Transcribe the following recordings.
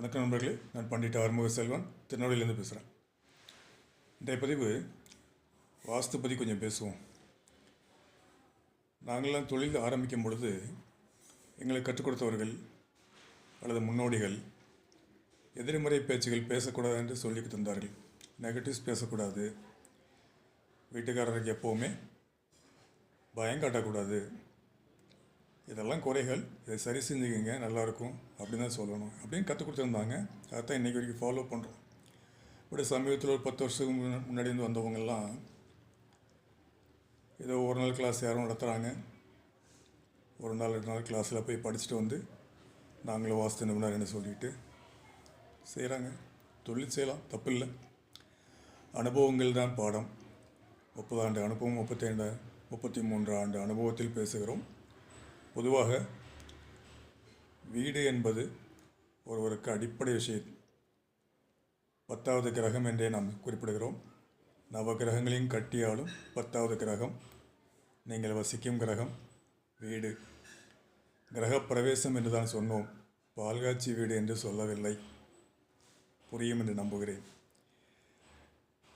வணக்கம் நண்பர்களே நான் பண்டிட் ஆறுமுக செல்வன் திருநெல்வேலியிலேருந்து பேசுகிறேன் இன்றைய பதிவு வாஸ்து பற்றி கொஞ்சம் பேசுவோம். நாங்கள்லாம் தொழில் ஆரம்பிக்கும் பொழுது எங்களை கற்றுக் கொடுத்தவர்கள் அல்லது முன்னோடிகள் எதிர்மறை பேச்சுகள் பேசக்கூடாது என்று சொல்லி தந்தார்கள் நெகட்டிவ்ஸ் பேசக்கூடாது. வீட்டுக்காரருக்கு எப்போவுமே பயம் காட்டக்கூடாது. இதெல்லாம் குறைகள். இதை சரி செஞ்சுக்கோங்க நல்லாயிருக்கும் அப்படின்னு தான் சொல்லணும். அப்படின்னு கற்றுக் கொடுத்துருந்தாங்க. அதைத்தான் இன்றைக்கி வரைக்கும் ஃபாலோ பண்ணுறோம் இப்படி சமீபத்தில் ஒரு பத்து வருஷத்துக்கு முன்னாடி இருந்து வந்தவங்கெல்லாம் ஏதோ ஒரு நாள் கிளாஸ் யாரும் நடத்துகிறாங்க ஒரு நாள் ரெண்டு நாள் கிளாஸில் போய் படிச்சுட்டு வந்து நாங்களும் வாஸ்து நிபுணர்னு சொல்லிட்டு செய்கிறாங்க தொழில் செய்யலாம் தப்பு இல்லை. அனுபவங்கள் தான் பாடம். முப்பது ஆண்டு அனுபவம் முப்பத்தைந்து முப்பத்தி மூன்று ஆண்டு அனுபவத்தில் பேசுகிறோம். பொதுவாக வீடு என்பது ஒருவருக்கு அடிப்படை விஷயம். பத்தாவது கிரகம் என்றே நாம் குறிப்பிடுகிறோம். நவ கிரகங்களையும் கட்டியாலும் பத்தாவது கிரகம். நீங்கள் வசிக்கும் கிரகம் வீடு. கிரக பிரவேசம் என்று தான் சொன்னோம். பால்காட்சி வீடு என்று சொல்லவில்லை. புரியும் என்று நம்புகிறேன்.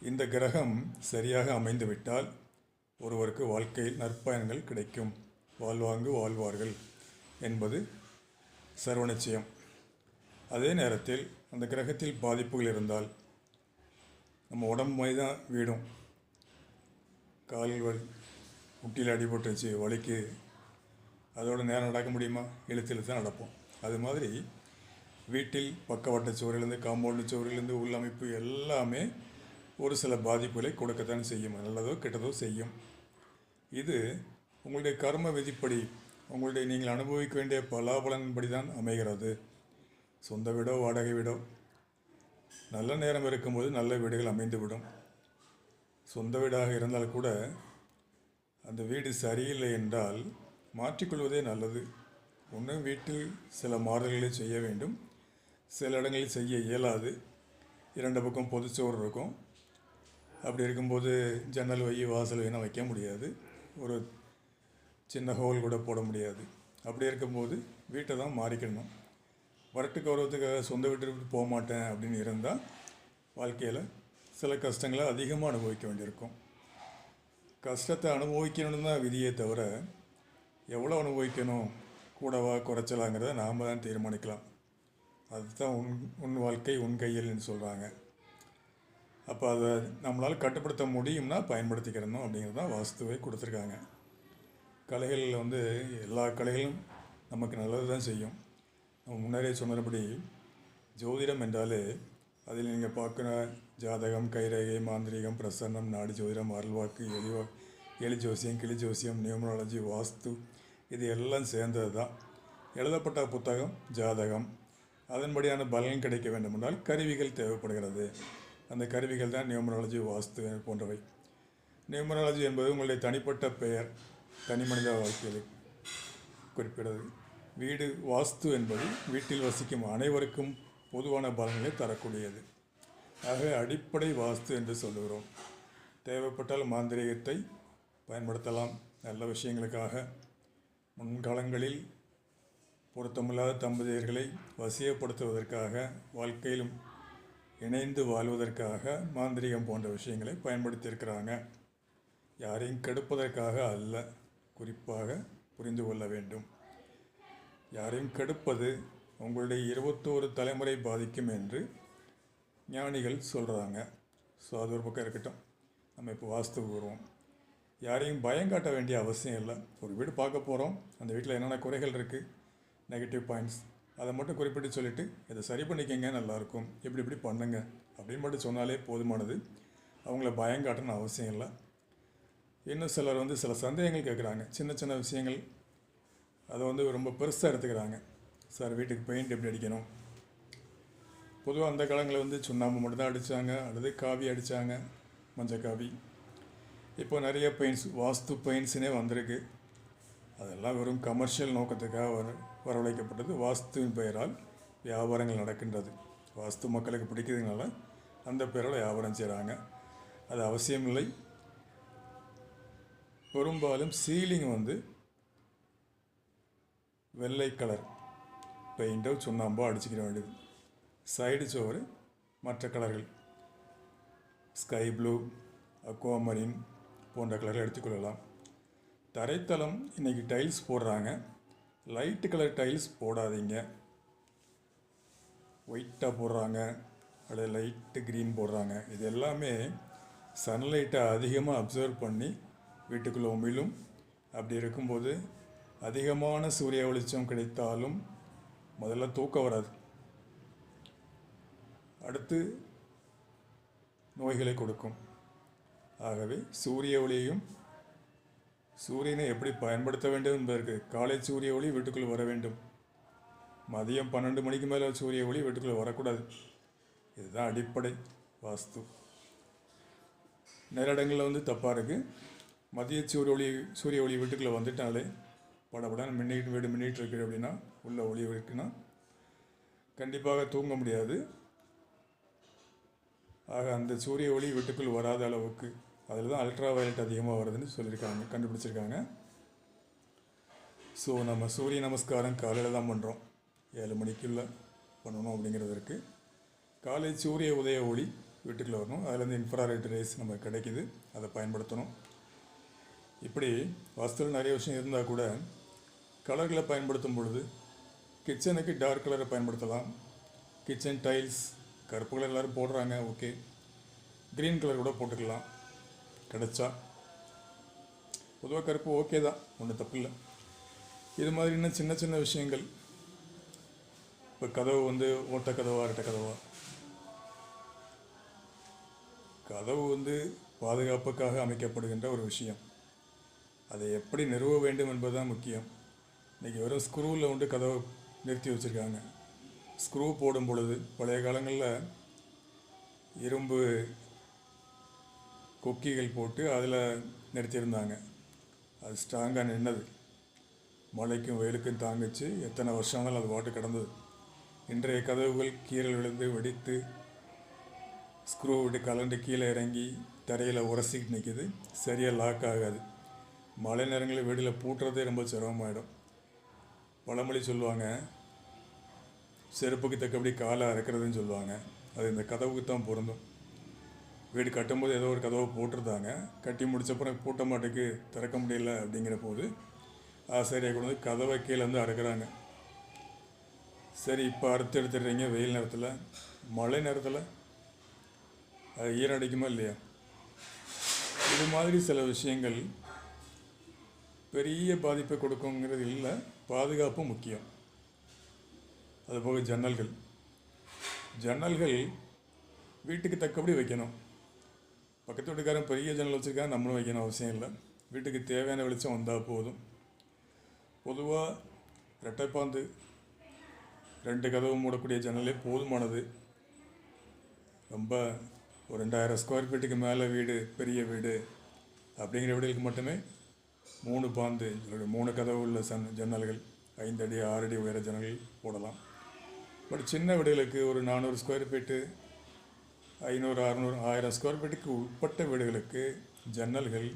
இந்த கிரகம் சரியாக அமைந்துவிட்டால் ஒருவருக்கு வாழ்க்கையில் நற்பயன்கள் கிடைக்கும். வாழ்வாங்கு வாழ்வார்கள் என்பது சர்வநிச்சயம். அதே நேரத்தில் அந்த கிரகத்தில் பாதிப்புகள் இருந்தால் நம்ம உடம்பு மாதிரி தான் வீடும். கால் வலி முட்டியில் அடிபட்டுருச்சு வலிக்கு அதோட நேரம் நடக்க முடியுமா? இழுத்து இழுத்து தான் நடப்போம். அது மாதிரி வீட்டில் பக்கவாட்டு சுவரிலேருந்து காம்பவுண்டு சுவரிலேருந்து உள்ளமைப்பு எல்லாமே ஒரு சில பாதிப்புகளை கொடுக்கத்தான் செய்யும். நல்லதோ கெட்டதோ செய்யும். இது உங்களுடைய கர்ம விதிப்படி உங்களுடைய நீங்கள் அனுபவிக்க வேண்டிய பலாபலன்படி தான் அமைகிறது. சொந்த வீடோ வாடகை வீடோ நல்ல நேரம் இருக்கும்போது நல்ல வீடுகள் அமைந்துவிடும். சொந்த வீடாக இருந்தால் கூட அந்த வீடு சரியில்லை என்றால் மாற்றிக்கொள்வதே நல்லது. ஒன்று வீட்டில் சில மாறுதல்களை செய்ய வேண்டும். சில இடங்களில் செய்ய இயலாது. இரண்டு பக்கம் பொதுச்சோறு இருக்கும். அப்படி இருக்கும்போது ஜன்னல் வை வாசல் வேணால் வைக்க முடியாது. ஒரு சின்ன ஹோல் கூட போட முடியாது. அப்படி இருக்கும்போது வீட்டை தான் மாறிக்கணும். வரட்டு கௌரவத்துக்காக சொந்த வீட்டை விட்டு போக மாட்டேன் அப்படின்னு இருந்தால் வாழ்க்கையில் சில கஷ்டங்களை அதிகமாக அனுபவிக்க வேண்டியிருக்கும். கஷ்டத்தை அனுபவிக்கணும்னு தான் விதியே தவிர எவ்வளோ அனுபவிக்கணும்? கூடவா குறைச்சலாங்கிறத நாம் தான் தீர்மானிக்கலாம். அதுதான் உன் உன் வாழ்க்கை உன் கையில்னு சொல்கிறாங்க அப்போ அதை நம்மளால் கட்டுப்படுத்த முடியும்னா பயன்படுத்திக்கிறணும் அப்படிங்கிறது தான் வாஸ்துவை கொடுத்துருக்காங்க. கலைகளில் வந்து எல்லா கலைகளும் நமக்கு நல்லது தான் செய்யும். நம்ம முன்னரே சொன்னபடி ஜோதிடம் என்றாலே அதில் நீங்கள் பார்க்குற ஜாதகம் கைரேகை மாந்திரிகம் பிரசன்னம் நாடு ஜோதிடம் அருள்வாக்கு எளிவா எலி ஜோசியம் கிளி ஜோசியம் நியூமராலஜி வாஸ்து இது எல்லாம் சேர்ந்தது தான். எழுதப்பட்ட புத்தகம் ஜாதகம். அதன்படியான பலன் கிடைக்க வேண்டுமென்றால் கருவிகள் தேவைப்படுகிறது. அந்த கருவிகள் தான் நியூமராலஜி வாஸ்து போன்றவை. நியூமராலஜி என்பது உங்களுடைய தனிப்பட்ட பெயர். தனி மனித வாழ்க்கையை குறிப்பிடுது வீடு வாஸ்து என்பது வீட்டில் வசிக்கும் அனைவருக்கும் பொதுவான பலன்களை தரக்கூடியது. ஆக அடிப்படை வாஸ்து என்று சொல்லுகிறோம். தேவைப்பட்டால் மாந்திரீகத்தை பயன்படுத்தலாம். நல்ல விஷயங்களுக்காக. முன்காலங்களில் பொருத்தமில்லாத தம்பதியர்களை வசியப்படுத்துவதற்காக வாழ்க்கையிலும் இணைந்து வாழ்வதற்காக மாந்திரீகம் போன்ற விஷயங்களை பயன்படுத்தியிருக்கிறாங்க. யாரையும் கெடுப்பதற்காக அல்ல. குறிப்பாக புரிந்து கொள்ள வேண்டும். யாரையும் கெடுப்பது உங்களுடைய இருபத்தோரு தலைமுறை பாதிக்கும் என்று ஞானிகள் சொல்கிறாங்க ஸோ அது ஒரு பக்கம் இருக்கட்டும். நம்ம இப்போ வாஸ்து வருவோம் யாரையும் பயம் காட்ட வேண்டிய அவசியம் இல்லை. ஒரு வீடு பார்க்க போகிறோம் அந்த வீட்டில் என்னென்ன குறைகள் இருக்குது நெகட்டிவ் பாயிண்ட்ஸ் அதை மட்டும் குறிப்பிட்டு சொல்லிவிட்டு இதை சரி பண்ணிக்கங்க நல்லாயிருக்கும் இப்படி இப்படி பண்ணுங்க. அப்படின்னு மட்டும் சொன்னாலே போதுமானது. அவங்கள பயம் காட்டணும் அவசியம் இல்லை. இன்னும் சிலர் வந்து சில சந்தேகங்கள் கேட்குறாங்க. சின்ன சின்ன விஷயங்கள். அதை வந்து ரொம்ப பெருசாக எடுத்துக்கிறாங்க. சார் வீட்டுக்கு பெயிண்ட் எப்படி அடிக்கணும்? பொதுவாக அந்த காலங்களில் வந்து சுண்ணாம்பு மட்டும் தான் அடித்தாங்க அல்லது காவி அடித்தாங்க மஞ்சள் காவி. இப்போ நிறைய பெயிண்ட்ஸ் வாஸ்து பெயிண்ட்ஸ்னே வந்திருக்கு. அதெல்லாம் வெறும் கமர்ஷியல் நோக்கத்துக்காக வர வரவழைக்கப்பட்டது. வாஸ்துவின் பெயரால் வியாபாரங்கள் நடக்கின்றது. வாஸ்து மக்களுக்கு பிடிக்கிறதுனால அந்த பெயரால் வியாபாரம் செய்கிறாங்க. அது அவசியம் இல்லை பெரும்பாலும் சீலிங் வந்து வெள்ளை கலர் பெயிண்டோ சுண்ணாம்போ அடிச்சுக்கிற வேண்டியது. சைடு சோறு மற்ற கலர்கள். ஸ்கை ப்ளூ அக்வாமரின் போன்ற கலர்கள் எடுத்துக்கொள்ளலாம் தரைத்தளம் இன்றைக்கி டைல்ஸ் போடுறாங்க. லைட்டு கலர் டைல்ஸ் போடாதீங்க. ஒயிட்டாக போடுறாங்க. அல்லது லைட்டு க்ரீன் போடுறாங்க. இது எல்லாமே சன்லைட்டை அதிகமாக அப்சர்வ் பண்ணி வீட்டுக்குள்ளே உமிழும் அப்படி இருக்கும்போது அதிகமான சூரிய வெளிச்சம் கிடைத்தாலும் முதல்ல தூக்கம் வராது. அடுத்து நோய்களை கொடுக்கும். ஆகவே சூரிய ஒளியையும் சூரியனை எப்படி பயன்படுத்த வேண்டும் என்பதற்கு காலை சூரிய ஒளி வீட்டுக்குள் வர வேண்டும். மதியம் பன்னெண்டு மணிக்கு மேலே சூரிய ஒளி வீட்டுக்குள்ளே வரக்கூடாது. இதுதான் அடிப்படை வாஸ்து. நிறைய இடங்களில் வந்து தப்பாக இருக்குது மதிய சூரிய ஒளி சூரிய ஒளி வீட்டுக்குள்ளே வந்துட்டாலே படபடன்னு மின்னிட்டு வீடு மின்னிட்டு இருக்குது அப்படின்னா உள்ள ஒளி இருக்குன்னா கண்டிப்பாக தூங்க முடியாது. ஆக அந்த சூரிய ஒளி வீட்டுக்குள் வராத அளவுக்கு அதில் தான் அல்ட்ரா வயலட் அதிகமாக வருதுன்னு சொல்லியிருக்காங்க கண்டுபிடிச்சிருக்காங்க. ஸோ நம்ம சூரிய நமஸ்காரம் காலையில் தான் பண்ணுறோம் ஏழு மணிக்குள்ளே பண்ணணும் அப்படிங்கிறது இருக்குது காலை சூரிய உதய ஒளி வீட்டுக்குள்ளே வரணும். அதுலேருந்து இன்ஃப்ராரெட் ரேஸ் நம்ம கிடைக்குது. அதை பயன்படுத்தணும். இப்படி வாஸ்துவில் நிறைய விஷயம் இருந்தால் கூட கலர்களை பயன்படுத்தும் பொழுது கிச்சனுக்கு டார்க் கலரை பயன்படுத்தலாம். கிச்சன் டைல்ஸ் கருப்பு கலர் எல்லோரும் போடுறாங்க ஓகே க்ரீன் கலர் கூட போட்டுக்கலாம். கிடைச்சா பொதுவாக கருப்பு ஓகே தான் ஒன்றும் தப்பு இல்லை. இது மாதிரி இன்னும் சின்ன சின்ன விஷயங்கள். இப்போ கதவு வந்து ஓட்ட கதவா இரட்டை கதவா? கதவு வந்து பாதுகாப்புக்காக அமைக்கப்படுகின்ற ஒரு விஷயம். அதை எப்படி நிறுவ வேண்டும் என்பதுதான் முக்கியம். இன்றைக்கி வெறும் ஸ்க்ரூவில் வந்து கதவை நிறுத்தி வச்சுருக்காங்க. ஸ்க்ரூ போடும் பொழுது பழைய காலங்களில் இரும்பு கொக்கிகள் போட்டு அதில் நிறுத்தியிருந்தாங்க. அது ஸ்ட்ராங்காக நின்னது. மழைக்கும் வெயிலுக்கும் தாங்கிச்சு. எத்தனை வருஷங்களும் அது பாட்டு கிடந்தது. இன்றைய கதவுகள் கீரல் விழுந்து வெடித்து ஸ்க்ரூ விட்டு கலண்டு கீழே இறங்கி தரையில் உரசிக்கிட்டு நிற்கிது சரியாக லாக் ஆகாது. மழை நேரங்களில் வெடியில் பூட்டுறதே ரொம்ப சிரமமாயிடும். பழமொழி சொல்லுவாங்க செருப்புக்கு தக்கபடி காலை அறுக்கிறதுன்னு சொல்லுவாங்க. அது இந்த கதவுக்கு தான் பொருந்தும். வீடு கட்டும்போது ஏதோ ஒரு கதவை போட்டிருந்தாங்க. கட்டி முடிச்சப்பறம் பூட்ட மாட்டுக்கு திறக்க முடியல அப்படிங்கிற போது ஆசிரியர் கொண்டு வந்து கதவை கீழே வந்து அறுக்கிறாங்க. சரி இப்போ அறுத்து எடுத்துடுறீங்க வெயில் நேரத்தில். மழை நேரத்தில்? அது ஈரம் அடிக்குமா இல்லையா? இது மாதிரி சில விஷயங்கள் பெரிய பாதிப்பை கொடுக்குங்கிறது இல்லை. பாதுகாப்பு முக்கியம். அதுபோக ஜன்னல்கள். ஜன்னல்கள் வீட்டுக்கு தக்கபடி வைக்கணும். பக்கத்து வீட்டுக்காரன் பெரிய ஜன்னல் வச்சுருக்காங்க நம்மளும் வைக்கணும் அவசியம் இல்லை. வீட்டுக்கு தேவையான வெளிச்சம் வந்தால் போதும். பொதுவாக ரெட்டைப்பாந்து ரெண்டு கதவு மூடக்கூடிய ஜன்னலே போதுமானது. ரொம்ப ஒரு ரெண்டாயிரம் ஸ்கொயர் ஃபீட்டுக்கு மேலே வீடு பெரிய வீடு அப்படிங்கிற வீடுகளுக்கு மட்டுமே மூணு பாந்து மூணு கதவு உள்ள சன் ஜன்னல்கள் ஐந்து அடி ஆறு அடி உயர ஜன்னல்கள் போடலாம். பட் சின்ன வீடுகளுக்கு ஒரு நானூறு ஸ்கொயர் ஃபீட்டு ஐநூறு அறநூறு ஆயிரம் ஸ்கொயர் ஃபீட்டுக்கு உட்பட்ட வீடுகளுக்கு ஜன்னல்கள்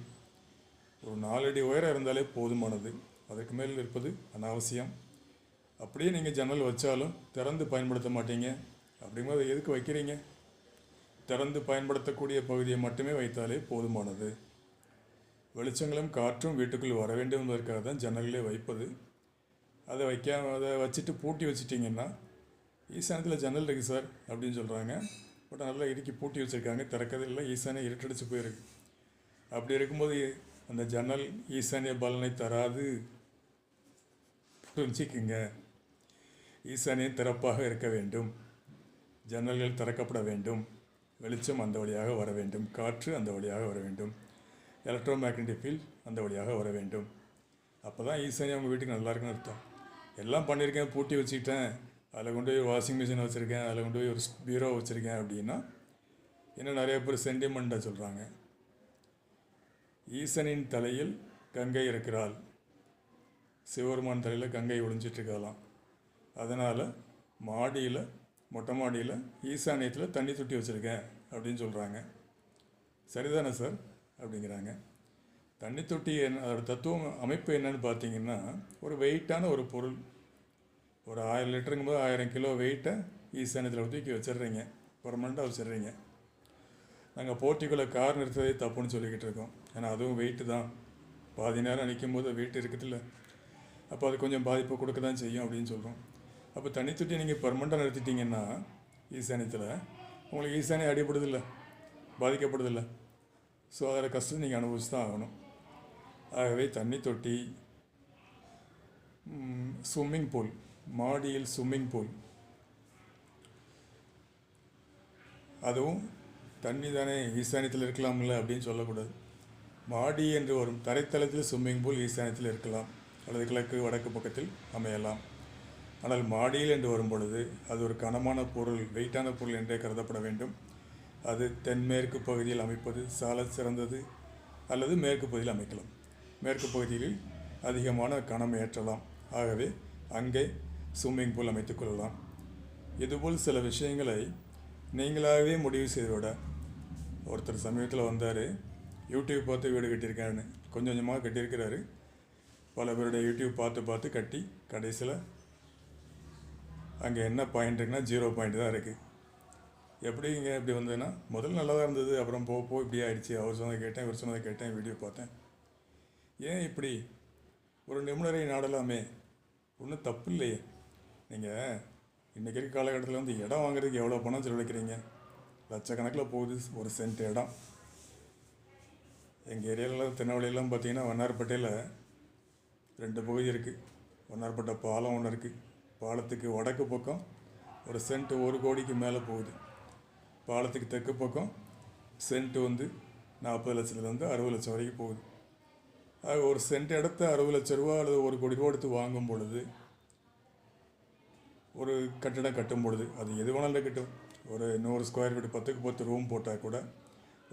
ஒரு நாலடி உயரம் இருந்தாலே போதுமானது. அதற்கு மேல் இருப்பது அனாவசியம். அப்படியே நீங்கள் ஜன்னல் வச்சாலும் திறந்து பயன்படுத்த மாட்டீங்க. அப்படிங்கும்போது அதை எதுக்கு வைக்கிறீங்க? திறந்து பயன்படுத்தக்கூடிய பகுதியை மட்டுமே வைத்தாலே போதுமானது. வெளிச்சங்களும் காற்றும் வீட்டுக்குள் வர வேண்டும் என்பதற்காக தான் ஜன்னல்களே வைப்பது. அதை வைக்காம அதை வச்சுட்டு பூட்டி வச்சிட்டிங்கன்னா ஈசானத்தில் ஜன்னல் இருக்குது சார் அப்படின்னு சொல்கிறாங்க பட் நல்லா இறுக்கி பூட்டி வச்சுருக்காங்க. திறக்கதில்லை ஈசானே இருட்டடிச்சு போயிருக்கு. அப்படி இருக்கும்போது அந்த ஜன்னல் ஈசானிய பலனை தராது. புரிஞ்சிக்குங்க. ஈசானியம் திறப்பாக இருக்க வேண்டும். ஜன்னல்கள் திறக்கப்பட வேண்டும். வெளிச்சம் அந்த வழியாக வர வேண்டும். காற்று அந்த வழியாக வர வேண்டும். எலக்ட்ரோ மேக்னெட்டிக் ஃபீல்ட் அந்த வழியாக வர வேண்டும். அப்போ தான் ஈஸியாக அவங்க வீட்டுக்கு நல்லா இருக்குன்னு அர்த்தம். எல்லாம் பண்ணியிருக்கேன் பூட்டி வச்சுக்கிட்டேன். அதில் கொண்டு போய் வாஷிங் மிஷின் வச்சுருக்கேன் அதில் கொண்டு போய் ஒரு பீரோ வச்சுருக்கேன் அப்படின்னா இன்னும் நிறைய பேர் சென்டிமெண்ட்டாக சொல்கிறாங்க ஈசனின் தலையில் கங்கை இருக்கிறாள். சிவபெருமான் தலையில் கங்கை ஒளிஞ்சிட்ருக்கலாம். அதனால் மாடியில் மொட்டை மாடியில் ஈசானியத்தில் தண்ணி தொட்டி வச்சுருக்கேன் அப்படின்னு சொல்கிறாங்க சரிதானே சார்? அப்படிங்கிறாங்க. தண்ணி தொட்டி என்ன அதோட தத்துவம் அமைப்பு என்னன்னு பார்த்தீங்கன்னா ஒரு வெயிட்டான ஒரு பொருள். ஒரு ஆயிரம் லிட்டருங்கும் போது ஆயிரம் கிலோ வெயிட்டை ஈசானியத்தில் தூக்கி வச்சிடுறீங்க. பர்மனெண்ட்டாக வச்சிடுறீங்க. நாங்கள் போட்டிக்குள்ளே கார் நிறுத்ததே தப்புன்னு சொல்லிக்கிட்டு இருக்கோம். ஏன்னா அதுவும் வெயிட்டு தான். பாதி நேரம் நிற்கும் போது வெயிட் இருக்குதுல்ல. அப்போ அது கொஞ்சம் பாதிப்பு கொடுக்க தான் செய்யும் அப்படின்னு சொல்கிறோம் அப்போ தண்ணி தொட்டி நீங்கள் பர்மனெண்ட்டாக நிறுத்திட்டீங்கன்னா ஈசானியத்தில் உங்களுக்கு ஈசானியம் அடிபடுதில்லை பாதிக்கப்படுதில்லை. ஸோ அதில் கஷ்டம் நீங்கள் அனுபவிச்சு தான் ஆகணும். ஆகவே தண்ணி தொட்டி ஸ்விம்மிங் பூல் மாடியில் ஸ்விம்மிங் பூல் அதுவும் தண்ணி தானே ஈசானியத்தில் இருக்கலாம்ல அப்படின்னு சொல்லக்கூடாது. மாடி என்று வரும் தரைத்தளத்தில் ஸ்விம்மிங் பூல் ஈசானியத்தில் இருக்கலாம். அல்லது கிழக்கு வடக்கு பக்கத்தில் அமையலாம். ஆனால் மாடியில் என்று வரும் பொழுது அது ஒரு கனமான பொருள் வெயிட்டான பொருள் என்றே கருதப்பட வேண்டும். அது தென்மேற்கு பகுதியில் அமைப்பது சால சிறந்தது அல்லது மேற்கு பகுதியில் அமைக்கலாம். மேற்கு பகுதியில் அதிகமான கணம் ஏற்றலாம். ஆகவே அங்கே ஸ்விம்மிங் பூல் அமைத்துக் கொள்ளலாம். இதுபோல் சில விஷயங்களை நீங்களாகவே முடிவு செய்தவிட ஒருத்தர் சமீபத்தில் வந்தார். யூடியூப் பார்த்து வீடு கட்டியிருக்காருன்னு கொஞ்சம் கொஞ்சமாக கட்டியிருக்கிறாரு. பல பேருடைய யூடியூப் பார்த்து பார்த்து கட்டி கடைசியில் அங்கே என்ன பாயிண்ட் இருக்குன்னா ஜீரோ பாயிண்ட் தான் இருக்குது எப்படி இங்கே இப்படி வந்ததுன்னா முதல்ல நல்லா தான் இருந்தது அப்புறம் போக போக இப்படி ஆயிடுச்சு. அவர் சொன்னதை கேட்டேன் இவர் சொன்னதை கேட்டேன் வீடியோ பார்த்தேன். ஏன் இப்படி? ஒரு நிபுணரை நாடலாமே. ஒன்றும் தப்பு இல்லையே. நீங்கள் இன்றைக்கி இருக்க காலகட்டத்தில் வந்து இடம் வாங்குறதுக்கு எவ்வளோ பணம் செலவழிக்கிறீங்க? லட்சக்கணக்கில் போகுது ஒரு சென்ட் இடம். எங்கள் ஏரியாவில் திருநெல்வேலியெல்லாம் பார்த்தீங்கன்னா வண்ணார்பேட்டையில் ரெண்டு பகுதி இருக்குது வண்ணார்பேட்டை பாலம் ஒன்று இருக்குது பாலத்துக்கு வடக்கு பக்கம் ஒரு சென்ட் ஒரு கோடிக்கு மேலே போகுது. பாலத்துக்கு தெற்கு பக்கம் சென்ட் வந்து நாற்பது லட்சத்துலேருந்து அறுபது லட்சம் வரைக்கும் போகுது. ஆக ஒரு சென்ட் இடத்த அறுபது லட்ச ரூபா அல்லது ஒரு கோடி ரூபா எடுத்து வாங்கும் பொழுது ஒரு கட்டிடம் கட்டும் பொழுது அது எது வேணாலும் கட்டும் ஒரு நூறு ஸ்கொயர் ஃபீட் பத்துக்கு பத்து ரூம் போட்டால் கூட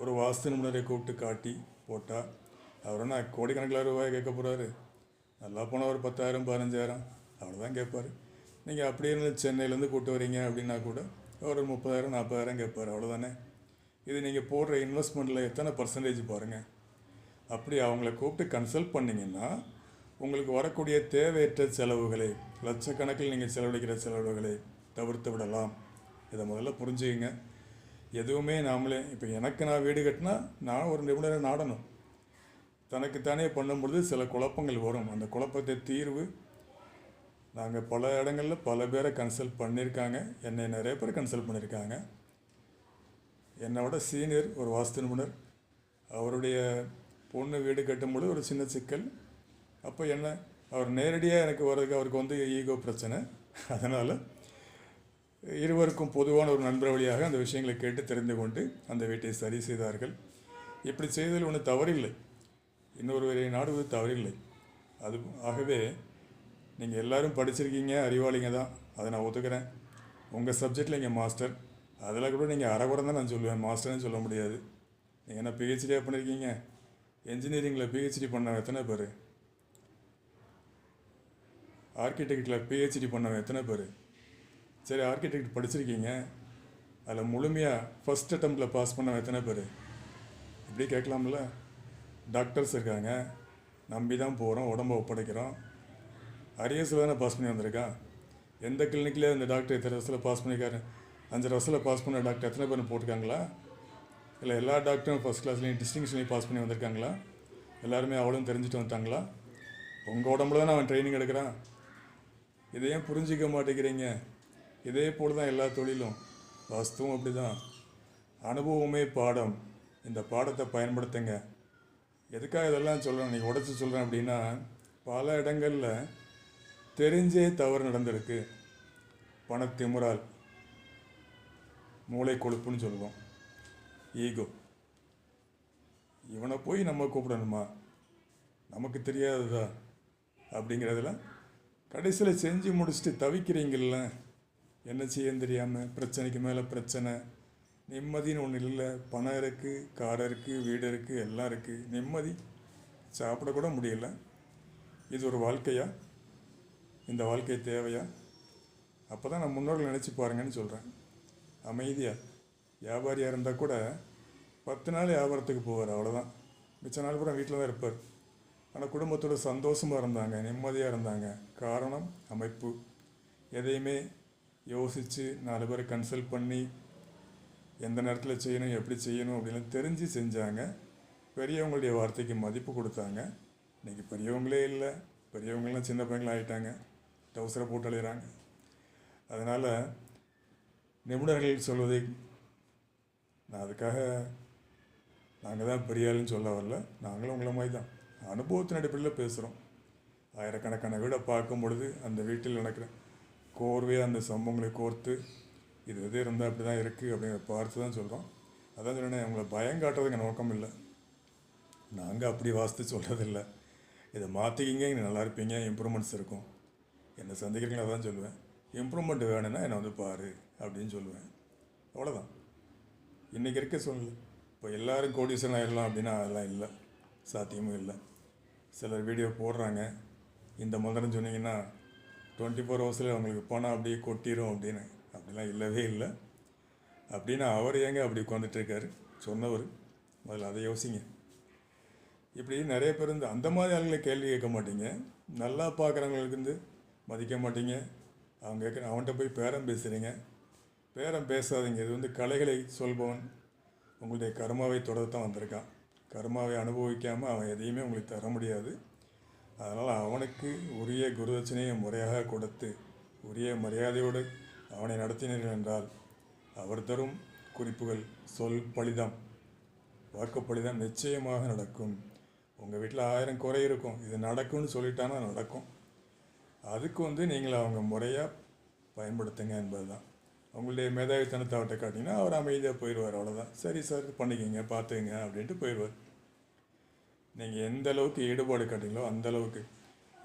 ஒரு வாஸ்து நிபுணரை கூப்பிட்டு காட்டி போட்டால் அவர் என்ன கோடிக்கணக்கில் ரூபாய் கேட்க போகிறாரு நல்லா போனால் ஒரு பத்தாயிரம் பதினஞ்சாயிரம். அவ்வளோதான் கேட்பார். நீங்கள் அப்படியே இருந்து சென்னையிலேருந்து கூப்பிட்டு வரீங்க அப்படின்னா கூட ஒரு முப்பதாயிரம் நாற்பதாயிரம் கேட்பார் அவ்வளோதானே இது நீங்கள் போடுற இன்வெஸ்ட்மெண்ட்டில் எத்தனை பர்சன்டேஜ் பாருங்கள் அப்படி அவங்கள கூப்பிட்டு கன்சல்ட் பண்ணிங்கன்னா உங்களுக்கு வரக்கூடிய தேவையற்ற செலவுகளை லட்சக்கணக்கில் நீங்கள் செலவழிக்கிற செலவுகளை தவிர்த்து விடலாம். இதை முதல்ல புரிஞ்சுக்கங்க. எதுவுமே நாமளே இப்போ எனக்கு நான் வீடு கட்டினா நான் ஒரு நிபுணரை நாடணும். தனக்குத்தானே பண்ணும்பொழுது சில குழப்பங்கள் வரும். அந்த குழப்பத்தை தீர்வு நாங்கள் பல இடங்களில் பல பேரை கன்சல்ட் பண்ணியிருக்காங்க என்னை நிறைய பேர் கன்சல்ட் பண்ணியிருக்காங்க என்னோட சீனியர் ஒரு வாஸ்து நிபுணர். அவருடைய பொண்ணு வீடு கட்டும்பொழுது ஒரு சின்ன சிக்கல். அப்போ என்ன அவர் நேரடியாக எனக்கு வர்றதுக்கு அவருக்கு வந்து ஈகோ பிரச்சனை. அதனால் இருவருக்கும் பொதுவான ஒரு நண்பர் வழியாக அந்த விஷயங்களை கேட்டு தெரிந்து கொண்டு அந்த வீட்டை சரி செய்தார்கள். இப்படி செய்ததில் ஒன்றும் தவறில்லை. இன்னொருவரை நாடுவது தவறில்லை. அது ஆகவே நீங்கள் எல்லாரும் படிச்சிருக்கீங்க அறிவாளிங்க தான். அதை நான் ஒத்துக்கிறேன். உங்கள் சப்ஜெக்டில் இங்கே மாஸ்டர் அதில் கூட நீங்கள் அரைகுறம் தான் நான் சொல்லுவேன். மாஸ்டர்னு சொல்ல முடியாது. நீங்கள் என்ன பிஹெச்டியாக பண்ணியிருக்கீங்க என்ஜினியரிங்கில் பிஹெச்டி பண்ண எத்தனை பேர்? ஆர்கிடெக்டில் பிஹெச்டி பண்ணவன் எத்தனை பேர்? சரி ஆர்கிடெக்ட் படிச்சிருக்கீங்க. அதில் முழுமையாக ஃபஸ்ட் அட்டம்ப்டில் பாஸ் பண்ணவன் எத்தனை பேர்? இப்படி கேட்கலாம்ல? டாக்டர்ஸ் இருக்காங்க. நம்பி தான் போகிறோம் உடம்ப ஒப்படைக்கிறோம். அரியர்ஸில் தானே பாஸ் பண்ணி வந்திருக்கா? எந்த கிளினிக்கில் அந்த டாக்டர் இத்தனை வருஷத்தில் பாஸ் பண்ணியிருக்காரு அஞ்சு வருஷத்தில் பாஸ் பண்ண டாக்டர் எத்தனை பேர் போட்டிருக்காங்களா? இல்லை எல்லா டாக்டரும் ஃபஸ்ட் கிளாஸ்லேயும் டிஸ்டிங்ஷன்லேயும் பாஸ் பண்ணி வந்திருக்காங்களா? எல்லாருமே அவளும் தெரிஞ்சுட்டு வந்துட்டாங்களா? உங்கள் உடம்புல தான் அவன் ட்ரைனிங் எடுக்கிறான். இதையும் புரிஞ்சிக்க மாட்டேங்கிறீங்க? இதே போல் தான் எல்லா தொழிலும். வாஸ்துவும் அப்படி தான் அனுபவமே பாடம். இந்த பாடத்தை பயன்படுத்துங்க. எதுக்காக இதெல்லாம் சொல்கிறேன் நீங்கள் உடச்சி சொல்கிறேன் அப்படின்னா பல இடங்களில் தெரிஞ்சே தவறு நடந்திருக்கு. பணத்திமுறால் மூளை கொழுப்புன்னு சொல்லுவோம். ஈகோ இவனை போய் நம்ம கூப்பிடணுமா? நமக்கு தெரியாததா? அப்படிங்கிறதுல கடைசியில் செஞ்சு முடிச்சுட்டு தவிக்கிறீங்கள்ல என்ன செய்யன்னு தெரியாமல் பிரச்சனைக்கு மேலே பிரச்சனை. நிம்மதின்னு ஒன்று இல்லை. பணம் இருக்குது கார் இருக்குது வீடு இருக்குது எல்லாம் இருக்குது நிம்மதி. சாப்பிடக்கூட முடியல. இது ஒரு வாழ்க்கையாக இந்த வாழ்க்கை தேவையா? அப்போ தான் நான் முன்னோர்கள் நினச்சி பாருங்கன்னு சொல்கிறேன் அமைதியாக வியாபாரியாக இருந்தால் கூட பத்து நாள் வியாபாரத்துக்கு போவார் அவ்வளோதான் மிச்ச நாள் கூட வீட்டில் தான் இருப்பார். ஆனால் குடும்பத்தோட சந்தோஷமாக இருந்தாங்க நிம்மதியாக இருந்தாங்க. காரணம் அமைப்பு. எதையுமே யோசித்து நாலு பேரை கன்சல்ட் பண்ணி எந்த நேரத்தில் செய்யணும் எப்படி செய்யணும் அப்படின்னு தெரிஞ்சு செஞ்சாங்க. பெரியவங்களுடைய வார்த்தைக்கு மதிப்பு கொடுத்தாங்க. இன்றைக்கி பெரியவங்களே இல்லை. பெரியவங்களாம் சின்ன பையங்களாக ஆகிட்டாங்க டவுசரை போட்டு அழுகிறாங்க. அதனால் நிபுணர்கள் சொல்வதை நான் அதுக்காக நாங்கள் தான் பெரியாளுன்னு சொல்ல வரல. நாங்களும் உங்களை மாதிரி தான். அனுபவத்தின் அடிப்படையில் பேசுகிறோம் ஆயிரக்கணக்கான வீடை பார்க்கும் பொழுது அந்த வீட்டில் நடக்கிற கோர்வையாக அந்த சம்பவங்களை கோர்த்து இது எது இருந்தால் அப்படி தான் இருக்குது அப்படிங்கிற பார்த்து தான் சொல்கிறோம் அதான் சொன்னேன் உங்களை பயம் காட்டுறதுக்கு நோக்கம் இல்லை. நாங்கள் அப்படி வாசித்து சொல்கிறதில்ல இதை மாற்றிக்கிங்க நீங்கள் நல்லா இருப்பீங்க இம்ப்ரூவ்மெண்ட்ஸ் இருக்கும். என்னை சந்திக்கிறீங்களா அதான் சொல்லுவேன். இம்ப்ரூவ்மெண்ட் வேணும்னா என்னை வந்து பாரு அப்படின்னு சொல்லுவேன். அவ்வளோதான் இன்றைக்கி இருக்க சூழ்நிலை. இப்போ எல்லோரும் கோடீஸ்வரன் ஆயிடலாம் அப்படின்னா அதெல்லாம் இல்லை. சாத்தியமும் இல்லை. சிலர் வீடியோ போடுறாங்க. இந்த மந்திரம் சொன்னீங்கன்னா டுவெண்ட்டி ஃபோர் ஹவர்ஸில் அவங்களுக்கு பணம் அப்படியே கொட்டிடும் அப்படின்னு. அப்படிலாம் இல்லவே இல்லை. அப்படின்னு அவர் ஏங்க அப்படி உட்காந்துட்ருக்காரு சொன்னவர். முதல்ல அதை யோசிங்க. இப்படி நிறைய பேர் இந்த அந்த மாதிரி ஆளுங்களை கேள்வி கேட்க மாட்டீங்க. நல்லா பார்க்குறவங்களுக்கு வந்து மதிக்க மாட்டீங்க. அவங்க கேட்குற அவன்கிட்ட போய் பேரம் பேசுகிறீங்க பேரம் பேசாதீங்க. இது வந்து கலைகளை சொல்பவன் உங்களுடைய கர்மாவை தொடர தான் வந்திருக்கான். கர்மாவை அனுபவிக்காமல் அவன் எதையுமே உங்களுக்கு தர முடியாது. அதனால் அவனுக்கு உரிய குருதட்சணையை முறையாக கொடுத்து உரிய மரியாதையோடு அவனை நடத்தினீர்கள் என்றால் அவர் தரும் குறிப்புகள் சொல் பழிதம் வாக்குப்பழிதம் நிச்சயமாக நடக்கும். உங்கள் வீட்டில் ஆயிரம் குறை இருக்கும். இது நடக்கும்னு சொல்லிட்டானா நடக்கும். அதுக்கு வந்து நீங்கள் அவங்க முறையாக பயன்படுத்துங்க என்பது தான் அவங்களுடைய மேதாவித்தனத்தை அவர்கிட்ட காட்டிங்கன்னா அவர் அமைதியாக போயிடுவார் அவ்வளோதான் சரி சார் பண்ணிக்கிங்க பார்த்துங்க அப்படின்ட்டு போயிடுவார். நீங்கள் எந்த அளவுக்கு ஈடுபாடு காட்டிங்களோ அந்த அளவுக்கு.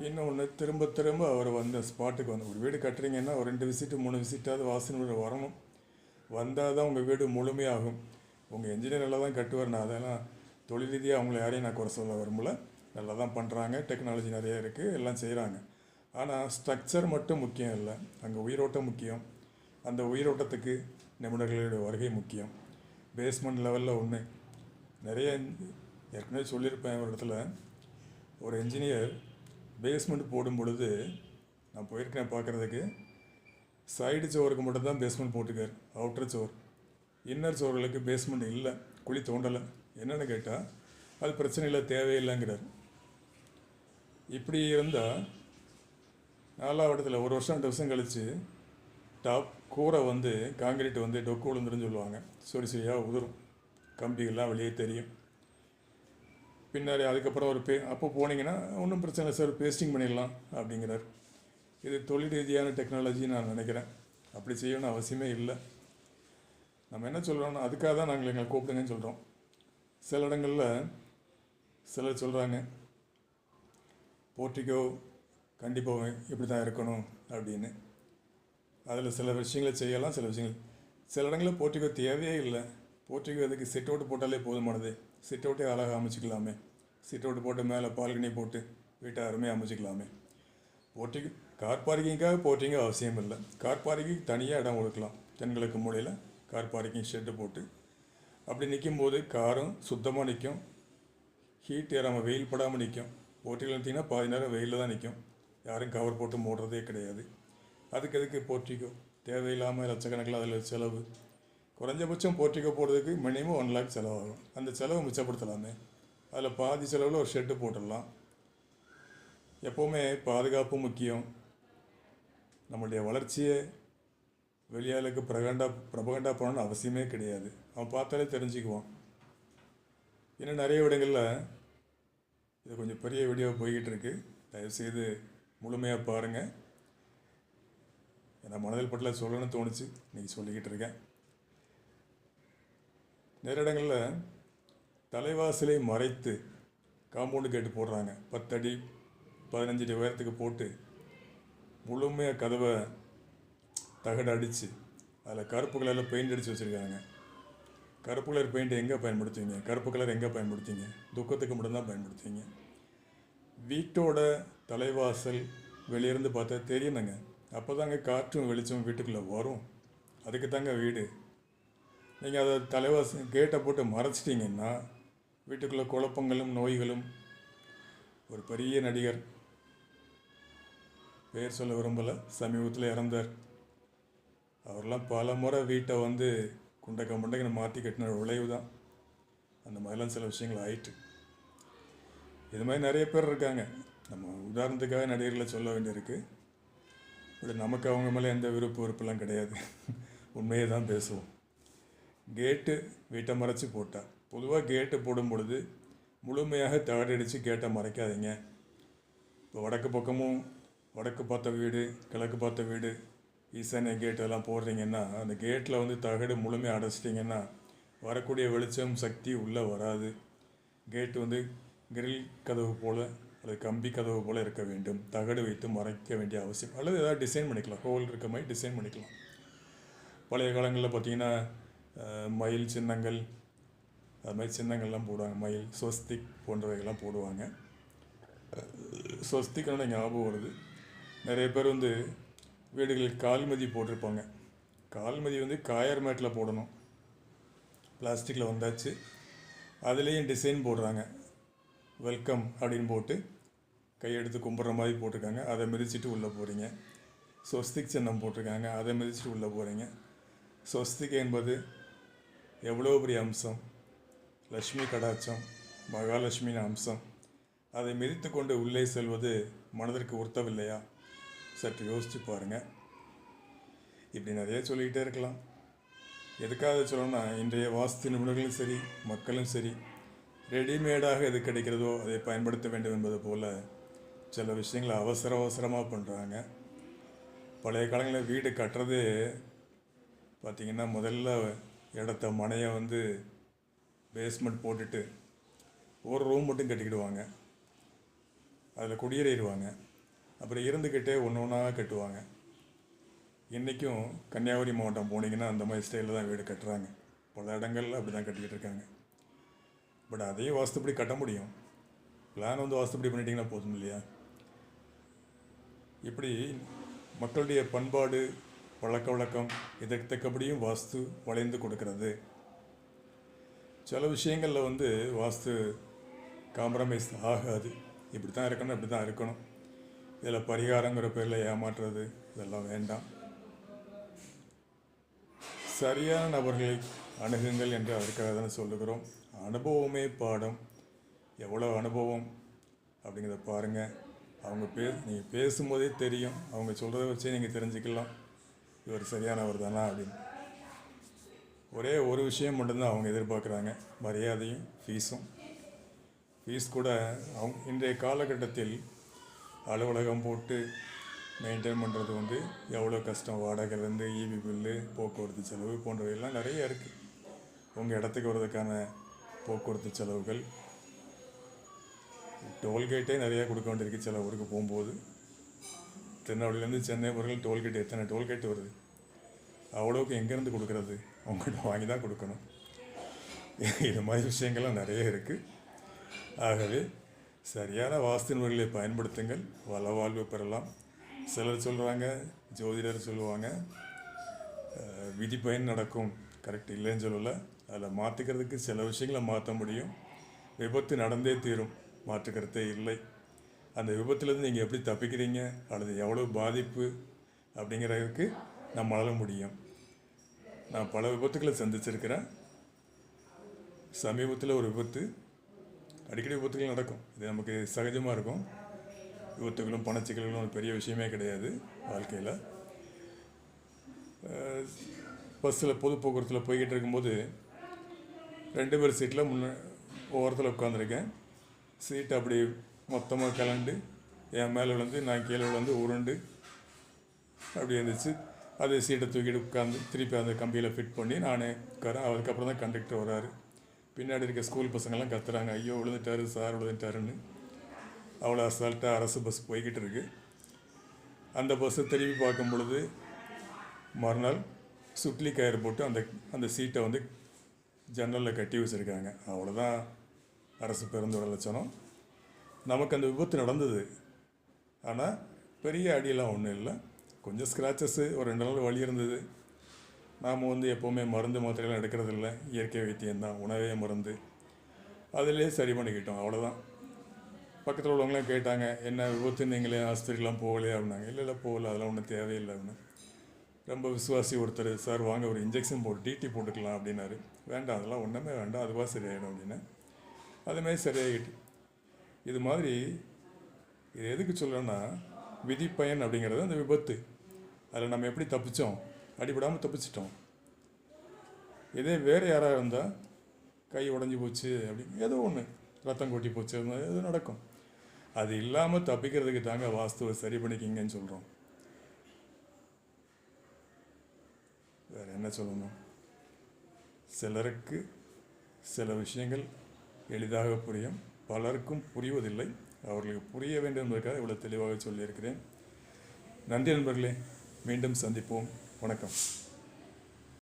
இன்னொன்று திரும்ப திரும்ப அவர் வந்த ஸ்பாட்டுக்கு வந்து ஒரு வீடு கட்டுறீங்கன்னா ஒரு ரெண்டு விசிட்டு மூணு விசிட்டாவது வாசனை வரணும். வந்தால் தான் உங்கள் வீடு முழுமையாகும். உங்கள் இன்ஜினியர் நல்லா தான் கட்டுவார். நான் அதெல்லாம் தொழில் ரீதியாக அவங்கள யாரையும் நான் குறை சொல்ல விரும்பல. நல்லா தான் பண்ணுறாங்க டெக்னாலஜி நிறைய இருக்குது எல்லாம் செய்கிறாங்க ஆனால் ஸ்ட்ரக்சர் மட்டும் முக்கியம் இல்லை. அங்கே உயிரோட்டம் முக்கியம். அந்த உயிரோட்டத்துக்கு நிபுணர்களுடைய வருகை முக்கியம். பேஸ்மெண்ட் லெவலில் ஒன்று நிறைய ஏற்கனவே சொல்லியிருப்பேன் ஒரு இடத்துல. ஒரு என்ஜினியர் பேஸ்மெண்ட் போடும் பொழுது நான் போயிருக்கேன் பார்க்குறதுக்கு. சைடு சோருக்கு மட்டும் தான் பேஸ்மெண்ட் போட்டுக்கார் அவுட்டர் சோர் இன்னர் சோர்களுக்கு பேஸ்மெண்ட் இல்லை. குழி தோண்டலை. என்னென்னு கேட்டால் அது பிரச்சனை இல்லை தேவையில்லைங்கிறார். இப்படி இருந்தால் நாலாவது இடத்துல ஒரு வருஷம் ரெண்டு வருஷம் கழித்து டாப் கூரை வந்து காங்கிரீட் வந்து டொக்கு விழுந்துருன்னு சொல்லுவாங்க. சொறி சரியாக உதிரும் கம்பிகள்லாம் வெளியே தெரியும். பின்னாடி அதுக்கப்புறம் ஒரு பே அப்போ போனீங்கன்னா ஒன்றும் பிரச்சனை இல்லை சார் பேஸ்டிங் பண்ணிடலாம் அப்படிங்கிறார். இது தொழில் ரீதியான டெக்னாலஜி நான் நினைக்கிறேன். அப்படி செய்யணும்னு அவசியமே இல்லை. நம்ம என்ன சொல்கிறோம்னா அதுக்காக தான் நாங்கள் எங்களை கூப்பிடுங்கன்னு சொல்கிறோம் சில இடங்களில் சிலர் சொல்கிறாங்க போர்ட்டிகோ கண்டிப்பாக இப்படி தான் இருக்கணும் அப்படின்னு. அதில் சில விஷயங்களை செய்யலாம் சில விஷயங்கள். சில இடங்களில் போர்ட்டிகோ தேவையே இல்லை. போர்ட்டிகோ அதுக்கு சிட் அவுட் போட்டாலே போதுமானது. சிட் அவுட்டே அழகாக அமைச்சிக்கலாமே. சிட் அவுட் போட்டு மேலே பால்கனி போட்டு வீட்டை அருமையாக அமைச்சிக்கலாமே. போர்ட்டிகோ கார் பார்க்கிங்காக போர்ட்டிங்கோ அவசியம் இல்லை. கார் பார்க்கிங் தனியாக இடம் கொடுக்கலாம் தென்கிழக்கு மூலையில் கார் பார்க்கிங் ஷெட்டு போட்டு. அப்படி நிற்கும் போது காரும் சுத்தமாக நிற்கும் ஹீட் ஏறாமல் வெயில் படாமல் நிற்கும் போட்டிகள் நிறுத்திங்கன்னா பாதி நேரம் வெயிலில் தான் நிற்கும் யாரும் கவர் போட்டு மூடுறதே கிடையாது. அதுக்கு எதுக்கு போர்ட்டிக்கோ தேவையில்லாமல் லட்சக்கணக்கில் அதில் செலவு. குறைஞ்சபட்சம் போர்ட்டிக்கோ போடுறதுக்கு மினிமம் ஒன் லேக் செலவாகும். அந்த செலவை மிச்சப்படுத்தலாமே. அதில் பாதி செலவில் ஒரு ஷெட்டு போட்டுடலாம். எப்போவுமே பாதுகாப்பு முக்கியம். நம்மளுடைய வளர்ச்சியை வெளியாளுக்கு பிரகண்டா பிரபகண்டா பண்ணணும்னு அவசியமே கிடையாது. அவன் பார்த்தாலே தெரிஞ்சுக்குவான். இன்னும் நிறைய இடங்களில் இது கொஞ்சம் பெரிய வீடியோ போய்கிட்டு இருக்குது தயவுசெய்து முழுமையாக பாருங்கள் ஏன்னா மனதில் பட்டில் சொல்லணும்னு தோணுச்சு. இன்றைக்கி சொல்லிக்கிட்டு இருக்கேன். நிறைய இடங்களில் தலைவாசலை மறைத்து காம்பவுண்டு கேட்டு போடுறாங்க. பத்தடி பதினஞ்சு அடி உயரத்துக்கு போட்டு முழுமையாக கதவை தகடு அடித்து அதில் கருப்பு கலரில் பெயிண்ட் அடித்து வச்சுருக்காங்க. கருப்பு கலர் பெயிண்ட் எங்கே பயன்படுத்துவீங்க? கருப்பு கலர் எங்கே பயன்படுத்துவீங்க? துக்கத்துக்கு மட்டும்தான் பயன்படுத்துவீங்க. வீட்டோட தலைவாசல் வெளியிருந்து பார்த்தா தெரியணுங்க. அப்போ தாங்க காற்றும் வெளிச்சம் வீட்டுக்குள்ளே வரும். அதுக்கு தாங்க வீடு. நீங்கள் அதை தலைவாசல் கேட்டை போட்டு மறைச்சிட்டிங்கன்னா வீட்டுக்குள்ளே குழப்பங்களும் நோய்களும் ஒரு பெரிய நடிகர் பேர் சொல்ல விரும்பலை சமீபத்தில் இறந்தார். அவரெல்லாம் பல முறை வீட்டை வந்து குண்டக்க முண்டைக்கு மாற்றி கட்டின விளைவு தான் அந்த மாதிரிலாம் சில விஷயங்கள் ஆயிட்டு. இது மாதிரி நிறைய பேர் இருக்காங்க. நம்ம உதாரணத்துக்காக நடிகர்களை சொல்ல வேண்டியிருக்கு. இப்படி நமக்கு அவங்க மேலே எந்த விருப்பு வெறுப்பெல்லாம் கிடையாது. உண்மையை தான் பேசுவோம். கேட்டு வீட்டை மறைச்சி போட்டால் பொதுவாக கேட்டு போடும் பொழுது முழுமையாக தகடடிச்சு கேட்டை மறைக்காதீங்க. இப்போ வடக்கு பக்கமும் வடக்கு பார்த்த வீடு கிழக்கு பார்த்த வீடு ஈசானிய கேட் எல்லாம் போடுறீங்கன்னா அந்த கேட்டில் வந்து தகடு முழுமையாக அடைச்சிட்டிங்கன்னா வரக்கூடிய வெளிச்சம் சக்தி உள்ளே வராது. கேட்டு வந்து கிரில் கதவு போல் அல்லது கம்பி கதவு போல் இருக்க வேண்டும். தகடு வைத்து மறைக்க வேண்டிய அவசியம். அல்லது ஏதாவது டிசைன் பண்ணிக்கலாம். ஹோல் இருக்க மாதிரி டிசைன் பண்ணிக்கலாம். பழைய காலங்களில் பார்த்திங்கன்னா மயில் சின்னங்கள் அது மாதிரி சின்னங்கள்லாம் போடுவாங்க. மயில் ஸ்வஸ்திக் போன்றவைகள்லாம் போடுவாங்க. ஸ்வஸ்திக்கான ஞாபகம் வருது. நிறைய பேர் வந்து வீடுகளில் கால்மதி போட்டிருப்பாங்க. கால்மதி வந்து காயர் மேட்டில் போடணும். பிளாஸ்டிக்கில் வந்தாச்சு. அதுலேயும் டிசைன் போடுறாங்க. வெல்கம் அப்படின்னு போட்டு கையெடுத்து கும்பிட்ற மாதிரி போட்டிருக்காங்க. அதை மிதிச்சுட்டு உள்ளே போகிறீங்க ஸ்வஸ்திக் சின்னம் போட்டிருக்காங்க. அதை மிதிச்சிட்டு உள்ளே போகிறீங்க ஸ்வஸ்திக் என்பது எவ்வளோ பெரிய அம்சம்? லக்ஷ்மி கடாட்சம் மகாலட்சுமியின் அம்சம். அதை மிதித்து கொண்டு உள்ளே செல்வது மனதிற்கு உறுத்தவில்லையா? சற்று யோசித்து பாருங்கள் இப்படி நிறைய சொல்லிக்கிட்டே இருக்கலாம். எதுக்காக சொல்லணும்னா இன்றைய வாஸ்து நிபுணர்களும் சரி மக்களும் சரி ரெடிமேடாக எது கிடைக்கிறதோ அதை பயன்படுத்த வேண்டும் என்பது போல் சில விஷயங்களை அவசர அவசரமாக பண்ணுறாங்க பழைய காலங்களில் வீடு கட்டுறது பார்த்திங்கன்னா முதல்ல இடத்த மனையை வந்து பேஸ்மெண்ட் போட்டுட்டு ஒரு ரூம் மட்டும் கட்டிக்கிடுவாங்க. அதில் குடியேறிடுவாங்க. அப்புறம் இருந்துக்கிட்டே ஒன்று ஒன்றா கட்டுவாங்க. இன்றைக்கும் கன்னியாகுமரி மாவட்டம் போனீங்கன்னா அந்த மாதிரி ஸ்டைலில் தான் வீடு கட்டுறாங்க. பல இடங்களில் அப்படி தான் கட்டிக்கிட்டு இருக்காங்க. பட் அதையும் வாஸ்துப்படி கட்ட முடியும். பிளான் வந்து வாஸ்துப்படி பண்ணிட்டீங்கன்னா போதும் இல்லையா? இப்படி மக்களுடைய பண்பாடு பழக்க வழக்கம் இதற்கு தக்கபடியும் வாஸ்து வளைந்து கொடுக்கிறது. சில விஷயங்களில் வந்து வாஸ்து காம்ப்ரமைஸ் ஆகாது. இப்படி தான் இருக்கணும் இப்படி தான் இருக்கணும். இதில் பரிகாரங்கிற பேரில் ஏமாற்றுறது இதெல்லாம் வேண்டாம். சரியான நபர்களை அணுகுங்கள் என்று அதற்காக தான் சொல்லுகிறோம். அனுபவமே பாடம். எவ்வளோ அனுபவம்? அப்படிங்கிறத பாருங்கள் அவங்க பே நீங்கள் பேசும்போதே தெரியும். அவங்க சொல்கிறத வச்சே நீங்கள் தெரிஞ்சுக்கலாம். இவர் சரியானவர் தானா அப்படின்னு. ஒரே ஒரு விஷயம் மட்டும்தான் அவங்க எதிர்பார்க்குறாங்க. மரியாதையும் ஃபீஸும் ஃபீஸ் கூட அவங்க இன்றைய காலகட்டத்தில் அலுவலகம் போட்டு மெயின்டைன் பண்ணுறது வந்து எவ்வளோ கஷ்டம்? வாடகைலேருந்து ஈபி பில்லு போக்குவரத்து செலவு போன்றவையெல்லாம் நிறைய இருக்குது உங்கள் இடத்துக்கு வர்றதுக்கான போக்குவரத்து செலவுகள். டோல்கேட்டே நிறையா கொடுக்க வேண்டியிருக்கு சில ஊருக்கு போகும்போது. திருநெல்வேலியிலேருந்து சென்னை வரைக்கும் டோல்கேட் எத்தனை டோல்கேட் வருது? அவ்வளோக்கு எங்கேருந்து கொடுக்குறது? உங்கள்கிட்ட வாங்கி தான் கொடுக்கணும். இது மாதிரி விஷயங்கள்லாம் நிறைய இருக்குது ஆகவே சரியான வாஸ்து முறைகளை பயன்படுத்துங்கள். வள வாழ்வு பெறலாம். சிலர் சொல்கிறாங்க ஜோதிடர் சொல்லுவாங்க விதி பயன் நடக்கும். கரெக்ட் இல்லைன்னு சொல்லலை. அதில் மாற்றிக்கிறதுக்கு சில விஷயங்களை மாற்ற முடியும். விபத்து நடந்தே தீரும். மாற்றுக்கிறதே இல்லை. அந்த விபத்துலேருந்து நீங்கள் எப்படி தப்பிக்கிறீங்க? அல்லது எவ்வளோ பாதிப்பு அப்படிங்கிறதுக்கு நம்மளால முடியும். நான் பல விபத்துக்களை சந்திச்சிருக்கிறேன். சமீபத்தில் ஒரு விபத்து. அடிக்கடி விபத்துகள் நடக்கும். இது நமக்கு சகஜமாக இருக்கும். விபத்துகளும் பணச்சிக்கல்களும் ஒரு பெரிய விஷயமே கிடையாது வாழ்க்கையில். பஸ்ஸில் பொது போக்குவரத்தில் போய்கிட்டு இருக்கும்போது ரெண்டு பேர் சீட்டில் முன்ன ஓரத்தில் உட்காந்துருக்கேன் சீட் அப்படி மொத்தமாக கலண்டு என் மேலே விழுந்து நான் கீழே விழுந்து உருண்டு அப்படி இருந்துச்சு. அது சீட்டை தூக்கிட்டு உட்காந்து திருப்பி அந்த கம்பியில் ஃபிட் பண்ணி நான் உட்காரேன் அதுக்கப்புறம் தான் கண்டக்டர் வராரு. பின்னாடி இருக்க ஸ்கூல் பசங்கள்லாம் கத்துறாங்க ஐயோ விழுந்துட்டாரு சார் விழுந்துட்டாருன்னு. அவ்வளோ அசால்ட்டாக அரசு பஸ் போய்கிட்டு இருக்கு. அந்த பஸ்ஸை திரும்பி பார்க்கும் பொழுது மறுநாள் சுட்லி கயிறு போட்டு அந்த அந்த சீட்டை வந்து ஜன்னலில் கட்டி வச்சுருக்காங்க. அவ்வளோதான் அரசு பேருந்தோட லட்சணம். நமக்கு அந்த விபத்து நடந்தது. ஆனால் பெரிய அடியெல்லாம் ஒன்றும் இல்லை. கொஞ்சம் ஸ்க்ராச்சஸ்ஸு ஒரு ரெண்டு நாள் வழி இருந்தது. நாம் வந்து எப்போவுமே மருந்து மாத்திரையெல்லாம் எடுக்கிறதில்ல இயற்கை வைத்தியம்தான் உணவே மருந்து. அதிலே சரி பண்ணிக்கிட்டோம். அவ்வளோதான் பக்கத்தில் உள்ளவங்களாம் கேட்டாங்க என்ன விபத்து நீங்களே ஆஸ்பத்திரிலாம் போகலையா? அப்படின்னாங்க. இல்லை இல்லை போகல. அதெல்லாம் ஒன்றும் தேவையில்லை. அப்படின்னு. ரொம்ப விசுவாசி ஒருத்தர் சார் வாங்க ஒரு இன்ஜெக்ஷன் போட்டு டிடி போட்டுக்கலாம் அப்படின்னாரு. வேண்டாம் அதெல்லாம் ஒன்றுமே வேண்டாம் அதுவாக சரியாயிடும் அப்படின்னு. அதுமாதிரி சரியாகிட்டு இது மாதிரி இது எதுக்கு சொல்கிறேன்னா விதி பயன் அப்படிங்கிறது அந்த விபத்து. அதில் நம்ம எப்படி தப்பிச்சோம்? அடிபடாமல் தப்பிச்சிட்டோம். இதே வேறு யாராக இருந்தால் கை உடஞ்சி போச்சு அப்படின்னு ஏதோ ஒன்று ரத்தம் கொட்டி போச்சு அது மாதிரி எதுவும் நடக்கும். அது இல்லாமல் தப்பிக்கிறதுக்கு தாங்க வாஸ்துவை சரி பண்ணிக்கிங்கன்னு சொல்கிறோம் வேறு என்ன சொல்லணும்? சிலருக்கு சில விஷயங்கள் எளிதாக புரியும். பலருக்கும் புரிவதில்லை. அவர்களுக்கு புரிய வேண்டும் என்பதற்காக இவ்வளோ தெளிவாக சொல்லியிருக்கிறேன். நன்றி நண்பர்களே. மீண்டும் சந்திப்போம். வணக்கம்.